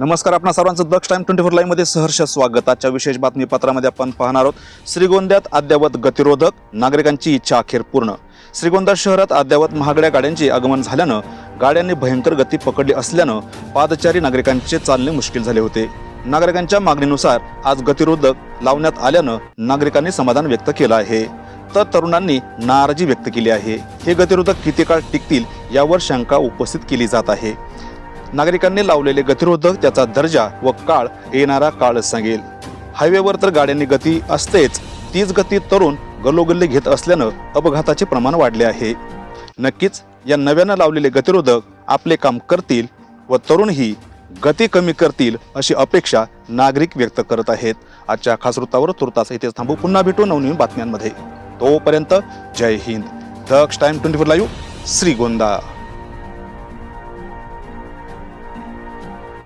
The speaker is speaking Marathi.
नमस्कार आपण सर्वांचं दक्ष टाइम ट्वेंटी फोर लाईव्हमध्ये सहर्ष स्वागत. आजच्या विशेष बातमीपत्रामध्ये आपण पाहणार आहोत श्रीगोंद्यात अद्ययावत गतिरोधक नागरिकांची इच्छा अखेर पूर्ण. श्रीगोंदा शहरात अद्ययावत महागड्या गाड्यांचे आगमन झाल्यानं गाड्यांनी भयंकर गती पकडली असल्यानं पादचारी नागरिकांचे चालणे मुश्किल झाले होते. नागरिकांच्या मागणीनुसार आज गतिरोधक लावण्यात आल्यानं नागरिकांनी समाधान व्यक्त केलं आहे. तर तरुणांनी नाराजी व्यक्त केली आहे. हे गतिरोधक किती काळ टिकतील यावर शंका उपस्थित केली जात आहे. नागरिकांनी लावलेले गतिरोधक त्याचा दर्जा व काळ येणारा काळच सांगेल. हायवेवर तर गाड्यांनी गती असतेच तीच गती तरुण गल्लोगल्ली घेत असल्यानं अपघाताचे प्रमाण वाढले आहे. नक्कीच या नव्यानं लावलेले गतिरोधक आपले काम करतील व तरुणही गती कमी करतील अशी अपेक्षा नागरिक व्यक्त करत आहेत. आजच्या खास वृत्तावर तुर्तास इथेच थांबू. पुन्हा भेटू नवनवीन बातम्यांमध्ये. तोपर्यंत जय Hind. Daksh time twenty four live Shrigonda.